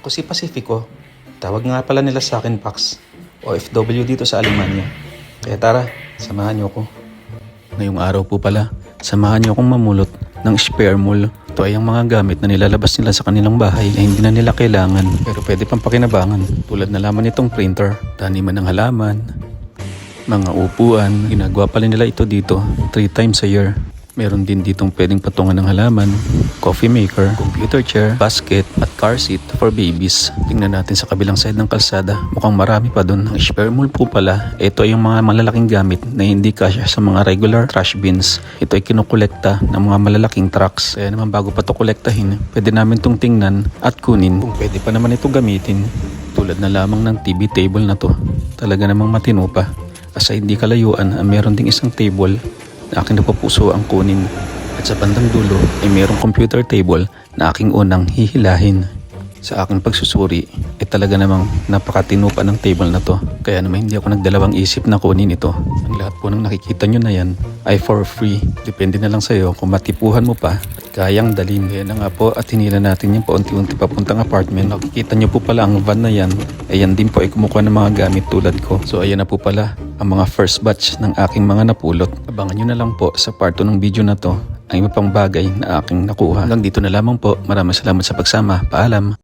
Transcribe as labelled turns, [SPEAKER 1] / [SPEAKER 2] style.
[SPEAKER 1] Ako si Pacifico. Tawag nga pala nila sa akin Pax. OFW dito sa Alemania. Kaya tara, samahan niyo ako. Ngayong araw po pala, samahan niyo akong mamulot ng spare mall. Ito ay ang mga gamit na nilalabas nila sa kanilang bahay na hindi na nila kailangan pero pwede pang pakinabangan tulad na lamang itong printer, taniman ng halaman, mga upuan. Ginagawa pala nila ito dito 3 times a year. Meron din ditong pwedeng patungan ng halaman, coffee maker, computer chair, basket, at car seat for babies. Tingnan natin sa kabilang side ng kalsada. Mukhang marami pa doon. Ang spare mall po pala, ito ay yung mga malalaking gamit na hindi kasya sa mga regular trash bins. Ito ay kinukolekta ng mga malalaking trucks. Kaya naman bago pa ito kolektahin, pwede namin itong tingnan at kunin kung pwede pa naman ito gamitin. Tulad na lamang ng TV table na to. Talaga namang matino pa. Asa hindi kalayuan, ah, meron ding isang table na aking napapuso ang kunin. At sa bandang dulo ay mayroong computer table na aking unang hihilahin. Sa aking pagsusuri ay talaga namang napakatino pa ng table na to. Kaya naman hindi ako nagdalawang isip na kunin ito. Ang lahat po ng nakikita nyo na yan ay for free. Depende na lang sa'yo kung matipuhan mo pa at kayang dalhin. Kaya na nga po at hinila natin yung paunti-unti papuntang apartment. Nakikita nyo po pala ang van na yan. Ayan din po ay kumukuha ng mga gamit tulad ko. So ayan na po pala ang mga first batch ng aking mga napulot. Abangan nyo na lang po sa part 2 ng video na to ang iba pang bagay na aking nakuha. Hanggang dito na lamang po. Maraming salamat sa pagsama. Paalam.